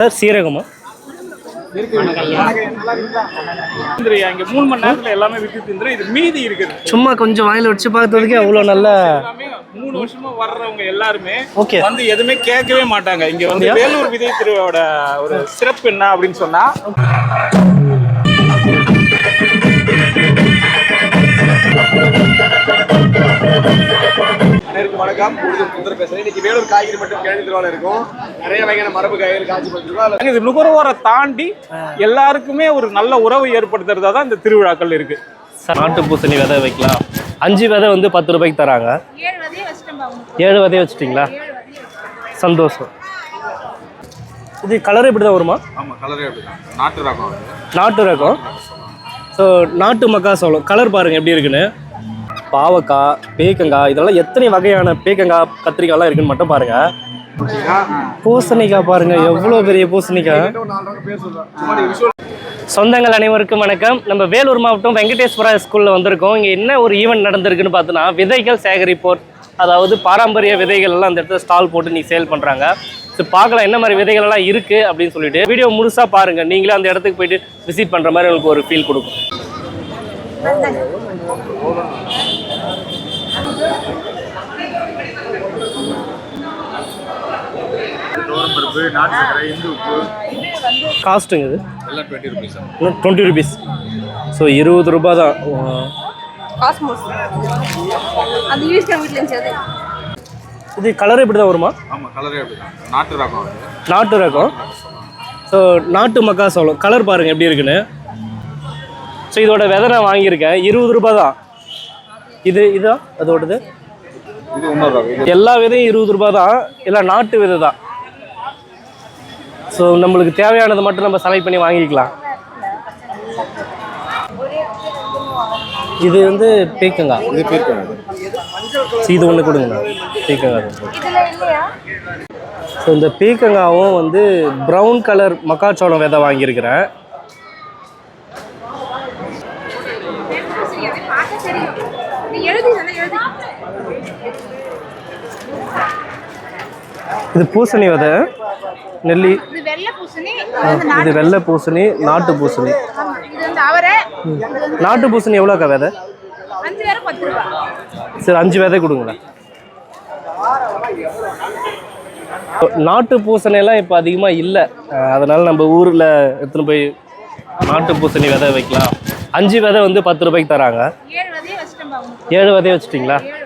Sir சீரகமா? இந்திரியா இங்க மூணு மணி நேரத்துல எல்லாமே வித்து திந்துரும் இது மீதி இருக்குது. சும்மா கொஞ்சம் வாயில வச்சு பார்த்ததுக்கே அவ்வளோ நல்ல மூணு வருஷமா வர்றவங்க எல்லாருமே ஓகே. வந்து எதுவுமே கேட்கவே மாட்டாங்க. இங்க வந்து வேலூர் விதை திருவிழாவோட ஒரு சிறப்பு என்ன அப்படின்னு சொன்னா அனைவருக்கும் வணக்கம். உடுதல் சுந்தர பேசுறேன். இன்னைக்கு வேலூர் காய்கறி மற்றும் கிழங்கு திருவாளர் இருக்கும். நிறைய வகையான மரபு காய்கறி காய்ச்சி பண்ணிருக்கோம் இது நுகர்வோரை தாண்டி எல்லாருக்குமே ஒரு நல்ல உறவு ஏற்படுத்துறதா தான் இந்த திருவிழாக்கள் இருக்கு. சார் நாட்டு பூசணி விதை வைக்கலாம். அஞ்சு விதை வந்து பத்து ரூபாய்க்கு தராங்க. ஏழு வதையை வச்சிட்டிங்களா. சந்தோஷம். இது கலர் இப்படி தான் வருமா? ஆமா கலரே நாட்டு ரகம் நாட்டு ரகம். ஸோ நாட்டு மக்காசோளம் கலர் பாருங்க எப்படி இருக்குன்னு. பாவக்காய் பேக்கங்காய் இதெல்லாம் எத்தனை வகையான பேக்கங்காய் கத்திரிக்காய்லாம் இருக்குன்னு மட்டும் பாருங்க. பூசணிக்காய் பாருங்க எவ்வளோ பெரிய பூசணிக்காய் சொந்தங்கள் அனைவருக்கும் வணக்கம். நம்ம வேலூர் மாவட்டம் வெங்கடேஸ்வரா ஸ்கூலில் வந்திருக்கோம். இங்கே என்ன ஒரு ஈவெண்ட் நடந்திருக்குன்னு பார்த்தோன்னா விதைகள் சேகரிப்போர் அதாவது பாரம்பரிய விதைகள் எல்லாம் அந்த இடத்துல ஸ்டால் போட்டு நீ சேல் பண்ணுறாங்க ஸோ பார்க்கலாம் என்ன மாதிரி விதைகள் எல்லாம் இருக்குது அப்படின்னு சொல்லிட்டு. வீடியோ முழுசாக பாருங்கள் நீங்களே அந்த இடத்துக்கு போயிட்டு விசிட் பண்ணுற மாதிரி உங்களுக்கு ஒரு ஃபீல் கொடுக்கும். பருப்பு நாட்டு சக்கரை இந்து உப்பு. காஸ்ட்டுங்க இது? எல்லாம் twenty rupees twenty rupees so இருபது ரூபாய் தான். காஸ்மோஸ் அந்த யூஸ் வீட்டில் இருந்துச்சு அது. இது கலர் இப்படி தான் வருமா? ஆமா கலரே நாட்டு ரகம் அது. நாட்டு ரகம். ஸோ நாட்டு மக்காசோளம் கலர் பாருங்கள் எப்படி இருக்குன்னு. ஸோ இதோட விதை நான் வாங்கியிருக்கேன். இருபது ரூபாய் தான். இது இதான் அதோடது எல்லா விதையும் இருபது ரூபாய் தான். எல்லாம் நாட்டு விதை தான். ஸோ நம்மளுக்கு தேவையானதை மட்டும் நம்ம செலக்ட் பண்ணி வாங்கிக்கலாம். இது வந்து பீக்கங்காய் இது பீர்க்கணும் இது. ஒன்று கொடுங்கண்ணா. பீக்கங்காய் இதில் இல்லையா? ஸோ இந்த பீக்கங்காவும் வந்து ப்ரௌன் கலர் மக்காச்சோளம் விதை வாங்கியிருக்கிறேன். இது பூசணி விதை. நெல்லி. இது வெள்ளை பூசணி நாட்டு பூசணி. நாட்டு பூசணி. எவ்வளோக்கா விதை? சரி அஞ்சு விதை கொடுங்களேன் நாட்டு பூசணியெல்லாம் இப்போ அதிகமாக இல்லை. அதனால் நம்ம ஊரில் எடுத்துன்னு போய் நாட்டு பூசணி விதை வைக்கலாம். அஞ்சு விதை வந்து பத்து ரூபாய்க்கு தராங்க. ஏழு வதையை வச்சிட்டிங்களா? ஏழு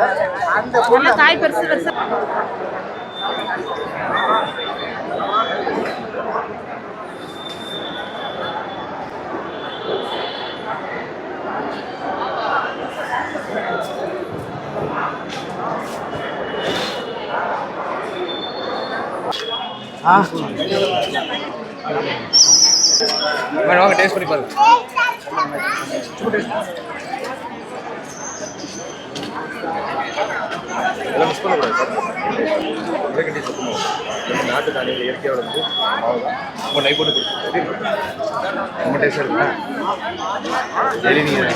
சந்தோஷம் நல்லா காய் பெருசு பெருசா மேடம் வாங்க டேஸ்ட் பண்ணி பாருங்க. எல்லாம் மிஸ் பண்ணக்கூடாது சுத்தமாக நம்ம நாட்டு தானியங்கள் இயற்கையாக வந்து மாவு உங்கள் போட்டு கொடுத்து ரொம்ப டேஸ்டாக இருக்குண்ணா சரி நீங்கள்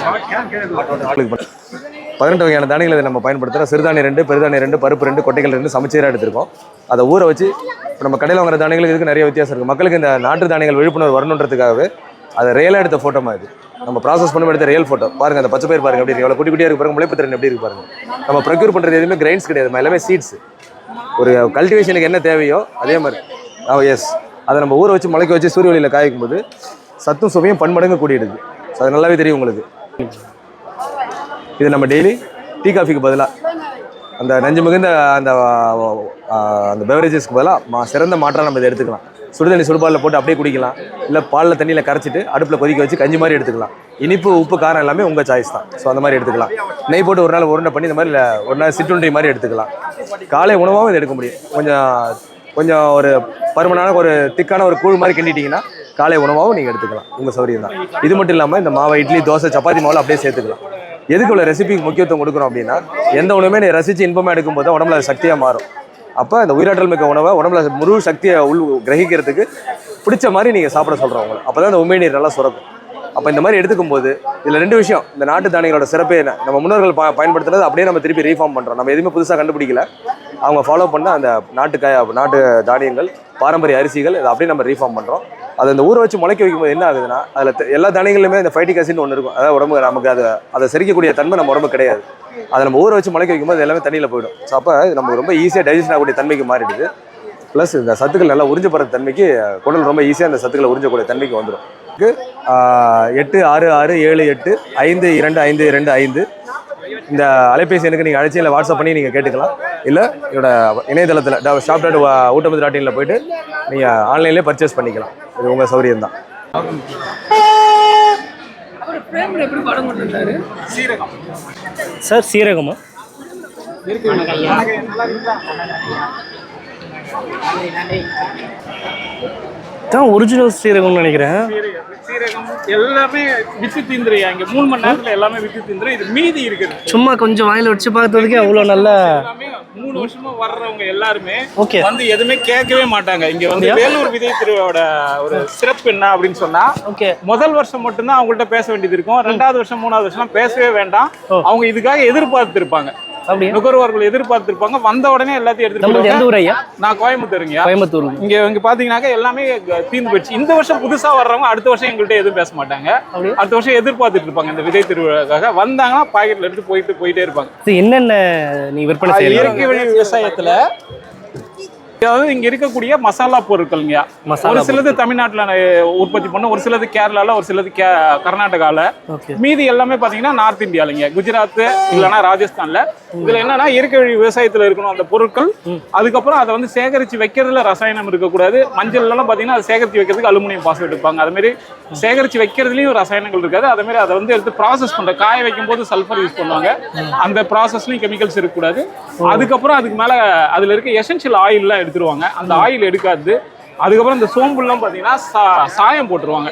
பதினெட்டு வகையான தானியங்களை நம்ம பயன்படுத்துகிறோம் சிறுதானியம் ரெண்டு பெருதானியம் ரெண்டு பருப்பு ரெண்டு கொட்டைகள் ரெண்டு சமைச்சீராக எடுத்திருக்கோம். அதை ஊற வச்சு இப்போ நம்ம கடையில் வாங்குற தானியங்களுக்கு இதுக்கு நிறைய வித்தியாசம் இருக்குது மக்களுக்கு இந்த நாட்டு தானியங்கள் விழிப்புணர்வு வரணுன்றதுக்காகவே அதை ரியலாக எடுத்த ஃபோட்டோமா இது நம்ம ப்ராசஸ் பண்ணி எடுத்த ரியல் ஃபோட்டோ பாருங்க அந்த பச்சை பயிர் பாருங்க எப்படி இருக்கு. எவ்வளோ குட்டி குட்டியாக இருக்கு பாருங்க முளைப்பு திறன் எப்படி இருக்கு பாருங்க. நம்ம ப்ரொக்யூர் பண்ணுறது எதுவுமே கிரைன்ஸ் கிடையாது. நம்ம எல்லாமே சீட்ஸ் ஒரு கல்டிவேஷனுக்கு என்ன தேவையோ அதே மாதிரி. ஆ எஸ் அதை நம்ம ஊற வச்சு முளைக்க வச்சு சூரிய ஒளியில் காய்க்கும் போது சத்தும் சுவையும் பன்மடங்கு கூடிடுது. ஸோ அது நல்லாவே தெரியும் உங்களுக்கு. இது நம்ம டெய்லி டீ காஃபிக்கு பதிலாக அந்த நஞ்சு மிகுந்த அந்த அந்த பெவரேஜஸ்க்கு பதிலாக சிறந்த மாற்றாக நம்ம இதை எடுத்துக்கலாம். சுடுதண்ணி சுடுபாலில் போட்டு அப்படியே குடிக்கலாம். இல்லை பாலில் தண்ணியில் கரைச்சிட்டு அடுப்பில் கொதிக்க வச்சு கஞ்சி மாதிரி எடுத்துக்கலாம். இனிப்பு உப்பு காரம் எல்லாமே உங்கள் சாய்ஸ் தான். ஸோ அந்த மாதிரி எடுத்துக்கலாம். நெய் போட்டு ஒரு நாள் உருண்டை பண்ணி இந்த மாதிரி ஒரு நாள் சிற்றுண்டி மாதிரி எடுத்துக்கலாம். காலை உணவாகவும் இதை எடுக்க முடியும். கொஞ்சம் கொஞ்சம் ஒரு பருமனான ஒரு திக்கான ஒரு கூழ் மாதிரி கிண்டிட்டிங்கன்னா காலை உணவாகவும் நீங்கள் எடுத்துக்கலாம். உங்கள் சௌரியம் தான். இது மட்டும் இல்லாமல் இந்த மாவை இட்லி தோசை சப்பாத்தி மாவில் அப்படியே சேர்த்துக்கலாம். எதுக்கு இவ்வளோ ரெசிபிக்கு முக்கியத்துவம் கொடுக்குறோம் அப்படின்னா எந்த உணவுமே நீ ரசித்து இன்பமாக எடுக்கும்போது உடம்புல அது சக்தியாக மாறும். அப்போ இந்த உயிராற்றல் மிக்க உணவை உடம்புல முழு சக்தியை உள் கிரகிக்கிறதுக்கு பிடிச்ச மாதிரி நீங்கள் சாப்பிட சொல்கிறோம் உங்களை அப்போ தான் அந்த உமை நீர் நல்லா சுரக்கும். அப்போ இந்த மாதிரி எடுத்துக்கும் போது இதில் ரெண்டு விஷயம். இந்த நாட்டு தானியங்களோட சிறப்பே என்ன? நம்ம முன்னோர்கள் ப பயன்படுத்துனது அப்படியே நம்ம திருப்பி ரீஃபார்ம் பண்ணுறோம் நம்ம எதுவுமே புதுசாக கண்டுபிடிக்கல. அவங்க ஃபாலோ பண்ண அந்த நாட்டு காய நாட்டு தானியங்கள் பாரம்பரிய அரிசிகள் இதை அப்படியே நம்ம ரீஃபார்ம் பண்ணுறோம் அதை அந்த ஊற வச்சு முளைக்க வைக்கும்போது என்ன ஆகுதுன்னா அதில் எல்லா தானியங்களுமே இந்த ஃபைட்டிக் அசிட் ஒன்று இருக்கும். அதாவது உடம்பு நமக்கு அதை அதை செரிக்கக்கூடிய தன்மை நம்ம உடம்பு கிடையாது. அதை நம்ம ஊற வச்சு முளைக்க வைக்கும்போது எல்லாமே தண்ணியில் போயிடும். ஸோ அப்போ இது நமக்கு ரொம்ப ஈஸியாக டைஜஷன் ஆகக்கூடிய தன்மைக்கு மாறிடுது. ப்ளஸ் இந்த சத்துக்கள் நல்லா உறிஞ்சப்படுற தன்மைக்கு குடல் ரொம்ப ஈஸியாக அந்த சத்துக்களை உறிஞ்சக்கூடிய தன்மைக்கு வந்துடும் எட்டு ஆறு ஆறு ஏழு எட்டு ஐந்து இரண்டு ஐந்து இரண்டு ஐந்து. இந்த அலைபேசி எனக்கு நீங்கள் அழைச்சி இல்லை வாட்ஸ்அப் பண்ணி நீங்கள் கேட்டுக்கலாம். இல்லை என்னோட இணையதளத்தில் ஷாப் டாட் ஊட்டமது டாட் இனில் போயிட்டு நீங்கள் ஆன்லைன்லேயே பர்ச்சேஸ் பண்ணிக்கலாம். இது உங்கள் சௌரியம் தான். சார் சீரகமா? இருக்கு தான் ஒரிஜினல் சீரகம்னு நினைக்கிறேன். சீரகம் எல்லாமே வித்து தீந்துருயா இங்க மூணு மணி நேரத்துல எல்லாமே வித்து தீந்துரும் இது மீதி இருக்குது. சும்மா கொஞ்சம் வாயில வச்சு பார்த்ததுக்கே அவ்வளோ நல்ல மூணு வருஷமா வர்றவங்க எல்லாருமே ஓகே. வந்து எதுவுமே கேட்கவே மாட்டாங்க. இங்க வந்து வேலூர் விதை திருவிழாவோட ஒரு சிறப்பு என்ன அப்படின்னு சொன்னா ஓகே. முதல் வருஷம் மட்டும்தான் அவங்கள்ட்ட பேச வேண்டியது இருக்கும். ரெண்டாவது வருஷம் மூணாவது வருஷம் பேசவே வேண்டாம். அவங்க இதுக்காக எதிர்பார்த்திருப்பாங்க. அப்படியா நுகர்வோர்கள் எதிர்பார்த்திருப்பாங்க. வந்த உடனே எல்லாத்தையும் எடுத்துட்டு எந்த. ஊர் ஐயா? நான் கோயம்புத்தூருங்க கோயம்புத்தூர். இங்க இங்க பாத்தீங்கன்னாக்கா எல்லாமே தீர்ந்து போயிடுச்சு இந்த வருஷம் புதுசா வர்றவங்க அடுத்த வருஷம் எங்கள்கிட்ட எதுவும் பேச மாட்டாங்க? அடுத்த வருஷம் எதிர்பார்த்துட்டு இருப்பாங்க. இந்த விதை திருவிழாக்காக வந்தாங்கன்னா பாக்கெட்ல எடுத்து போயிட்டு போயிட்டே இருப்பாங்க. என்னென்ன நீ விற்பனை இயற்கை வழி விவசாயத்துல அதாவது இங்க இருக்கக்கூடிய மசாலா பொருட்கள்ங்க ஒரு சிலது தமிழ்நாட்டுல உற்பத்தி பண்ண ஒரு சிலது கேரளால ஒரு சிலது கர்நாடகால. மீதி எல்லாமே பாத்தீங்கன்னா நார்த் இந்தியாலங்க குஜராத் இல்லைன்னா ராஜஸ்தான்ல. இதுல என்னன்னா இயற்கை வழி விவசாயத்துல இருக்கணும் அந்த பொருட்கள். அதுக்கப்புறம் அதை வந்து சேகரிச்சு வைக்கிறதுல ரசாயனம் இருக்கக்கூடாது. மஞ்சள் எல்லாம் பாத்தீங்கன்னா அதை சேகரிச்சு வைக்கிறதுக்கு அலுமினியம் பாஸ்பேட் வைப்பாங்க அது மாதிரி சேகரிச்சு வைக்கிறதுலயும் ரசாயனங்கள் இருக்காது. அதே மாதிரி அதை வந்து எடுத்து ப்ராசஸ் பண்ற காய வைக்கும் போது சல்ஃபர் யூஸ் பண்ணுவாங்க. அந்த ப்ராசஸ்லயும் கெமிக்கல்ஸ் இருக்கக்கூடாது. அதுக்கப்புறம் அதுக்கு மேல அதுல இருக்க எசென்ஷியல் ஆயில்லாம் எடுத்துருவாங்க. அந்த ஆயில் எடுக்காது. அதுக்கப்புறம் இந்த சோம்புலாம் பாத்தீங்கன்னா சா- சாயம் போட்டுருவாங்க.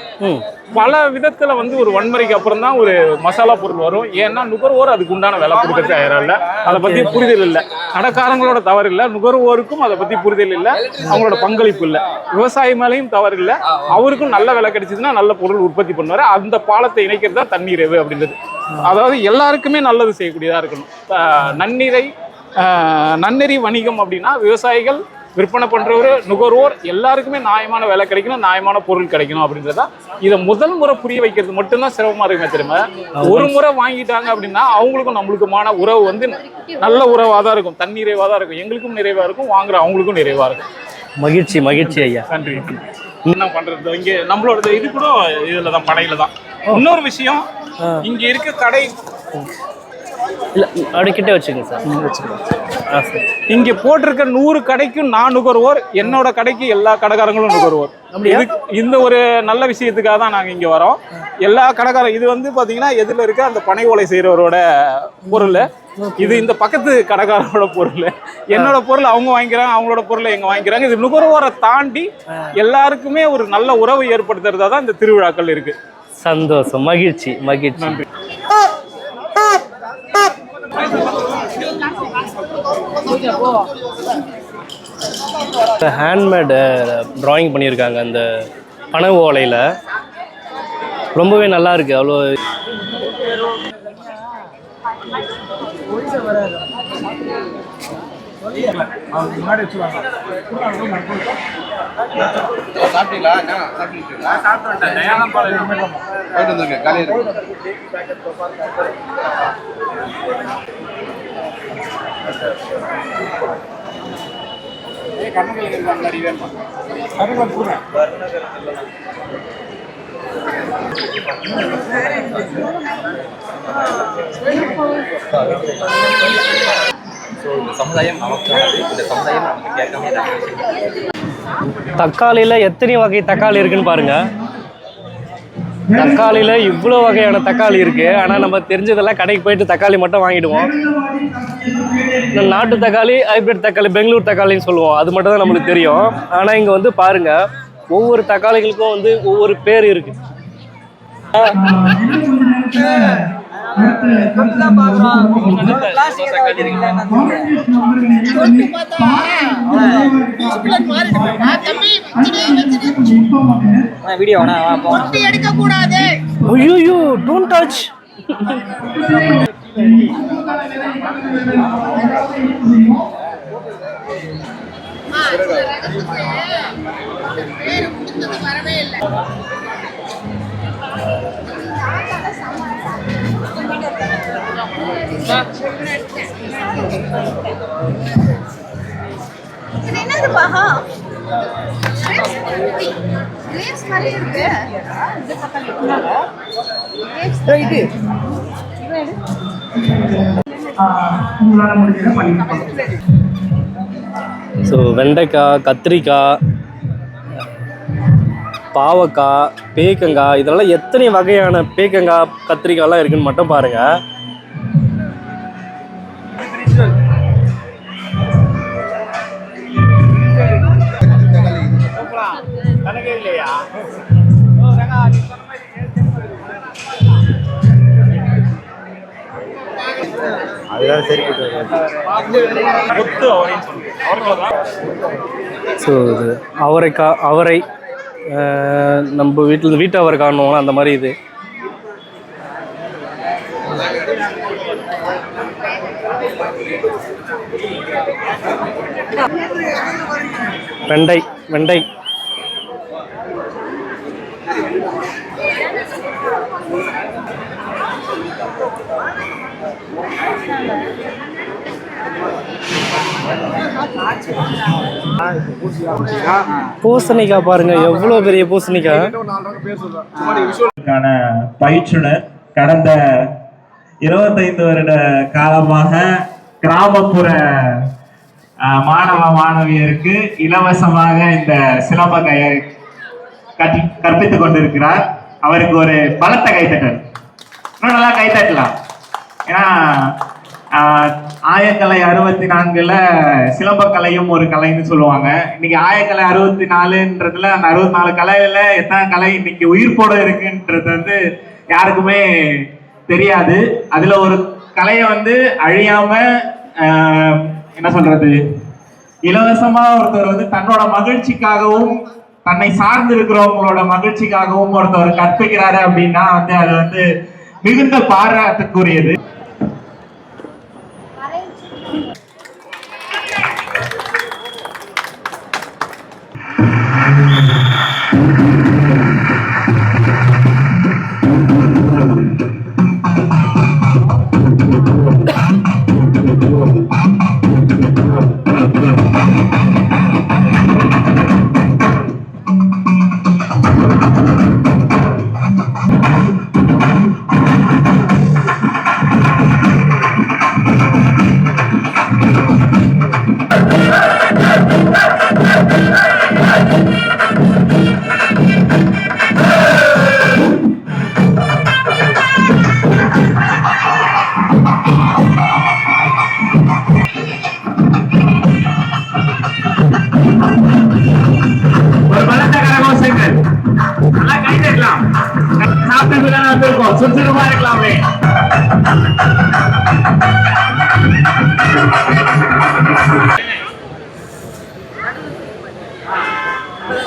பல விதத்துல வந்து ஒரு வன்முறைக்கு அப்புறம் தான் ஒரு மசாலா பொருள் வரும். ஏன்னா நுகர்வோர் அதுக்கு உண்டான விலை கொடுக்க தயாரில்ல அதை பத்தி புரிதல் இல்லை. கடைக்காரங்களோட தவறு இல்லை. நுகர்வோருக்கும் அதை பத்தி புரிதல் இல்லை. அவங்களோட பங்களிப்பு இல்லை. விவசாயி மேலேயும் தவறு இல்லை. அவருக்கும் நல்ல விலை கிடைச்சதுன்னா நல்ல பொருள் உற்பத்தி பண்ணுவாரு. அந்த பாலத்தை இணைக்கிறது தான் தண்ணீரவு அப்படின்றது. அதாவது எல்லாருக்குமே நல்லது செய்யக்கூடியதா இருக்கணும். நன்னீரை நன்னெறி வணிகம் அப்படின்னா விவசாயிகள் விற்பனை பண்றவர் நுகர்வோர் எல்லாருக்குமே நியாயமான விலை கிடைக்கணும் நியாயமான பொருள் கிடைக்கணும் அப்படின்றதா இதை முதல் முறை புரிய வைக்கிறது மட்டும்தான் சிரமமா இருக்குமே தெரியுமா? ஒரு முறை வாங்கிட்டாங்க அப்படின்னா அவங்களுக்கும் நம்மளுக்குமான உறவு வந்து நல்ல உறவாக தான் இருக்கும். தன்னிறைவாக தான் இருக்கும். எங்களுக்கும் நிறைவா இருக்கும். வாங்குற அவங்களுக்கும் நிறைவா இருக்கும். மகிழ்ச்சி மகிழ்ச்சி ஐயா. நன்றி. என்ன பண்றது? இங்க நம்மளோட இது கூட இதுல தான் படையில தான் இன்னொரு விஷயம் இங்க இருக்க கடை இல்லை அப்படியே கிட்டே வச்சுக்கோங்க சார். வச்சுக்கலாம் ஆ சரி. இங்க போட்டிருக்க நூறு கடைக்கும் நான் நுகர்வோர் என்னோட கடைக்கு எல்லா கடைக்காரங்களும் நுகர்வோர். இதுக்கு- இந்த ஒரு நல்ல விஷயத்துக்காக தான் நாங்க இங்க வரோம். எல்லா கடைக்காரர் இது வந்து பாத்தீங்கன்னா எதிரில் இருக்க அந்த பனை ஓலை செய்யறவரோட பொருள். இது இந்த பக்கத்து கடைக்காரரோட பொருள். என்னோட பொருள் அவங்க வாங்கிக்கிறாங்க அவங்களோட பொருளை எங்க வாங்கிக்கிறாங்க. இது நுகர்வோரை தாண்டி எல்லாருக்குமே ஒரு நல்ல உறவு ஏற்படுத்துறதா தான் இந்த திருவிழாக்கள் இருக்கு. சந்தோஷம் மகிழ்ச்சி மகிழ்ச்சி. நன்றி. ஹேண்ட்மேடு ட்ராயிங் uh, பண்ணியிருக்காங்க. அந்த பனை ஓலையில் ரொம்பவே நல்லா இருக்கு. அவ்வளோ சாப்பிட்டீங்களா? என்ன? சாப்பிட்டீங்களா? போயிட்டு வந்திருக்கேன் காலையில் ஸோ இந்த சமுதாயம் நமக்கானது இந்த சமுதாயம் நமக்கு கேட்காம தக்காளியில் எத்தனை வகை தக்காளி இருக்குன்னு பாருங்க. தக்காளியில் இவ்வளோ வகையான தக்காளி இருக்கு. ஆனால் நம்ம தெரிஞ்சதெல்லாம் கடைக்கு போயிட்டு தக்காளி மட்டும் வாங்கிடுவோம். இந்த நாட்டு தக்காளி ஹைபிரிட் தக்காளி பெங்களூர் தக்காளின்னு சொல்லுவோம். அது மட்டும் தான் நம்மளுக்கு தெரியும். ஆனால் இங்கே வந்து பாருங்க ஒவ்வொரு தக்காளிகளுக்கும் வந்து ஒவ்வொரு பேர் இருக்கு. வீடியோ எடுக்க கூடாது ஐயோ டோன்ட் டச் வரவே இல்லை. இது என்னது பாஹா கிரேப்ஸ் இருக்கு ஸோ வெண்டைக்காய் கத்திரிக்காய் பாவக்காய் பேக்கங்காய் இதெல்லாம் எத்தனை வகையான பேக்கங்காய் கத்திரிக்காய்லாம் இருக்குன்னு மட்டும் பாருங்கள் அதுதான் சரி சொல்லுவோம் அவர்கள் ஸோ இது அவரைக்காய் அவரை நம்ம வீட்டில் வீட்டு அவரைக்காய் அந்த மாதிரி இது வெண்டை வெண்டை பூசணிக்காய் பாருங்க எவ்வளவு பெரிய பூசணிக்காய். க்கான பயிற்றுனர் கடந்த இருபத்தைந்து வருட காலமாக கிராமப்புற அஹ், மாணவ மாணவியருக்கு இலவசமாக இந்த சிலம்ப கையை கற்பித்துக் கொண்டிருக்கிறார். அவருக்கு ஒரு பலத்த கைத்தட்டல். இன்னும் நல்லா கைத்தட்டலாம். ஏன்னா ஆயக்கலை அறுபத்தி நான்குல சிலம்பக்கலையும் ஒரு கலைன்னு சொல்லுவாங்க. இன்னைக்கு ஆயக்கலை அறுபத்தி நாலுன்றதுல அந்த அறுபத்தி நாலு கலையில எத்தனை கலை இன்னைக்கு உயிர்ப்போட இருக்குன்றது வந்து யாருக்குமே தெரியாது. அதுல ஒரு கலையை வந்து அழியாம என்ன சொல்றது? இலவசமா ஒருத்தர் வந்து தன்னோட மகிழ்ச்சிக்காகவும் தன்னை சார்ந்து இருக்கிறவங்களோட மகிழ்ச்சிக்காகவும் ஒருத்தவர் கற்பிக்கிறாரு அப்படின்னா வந்து அது வந்து மிகுந்த பாராட்டுக்குரியது.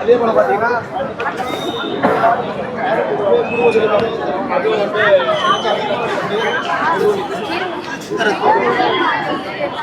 அதே போல பார்த்தீங்கன்னா அது வந்து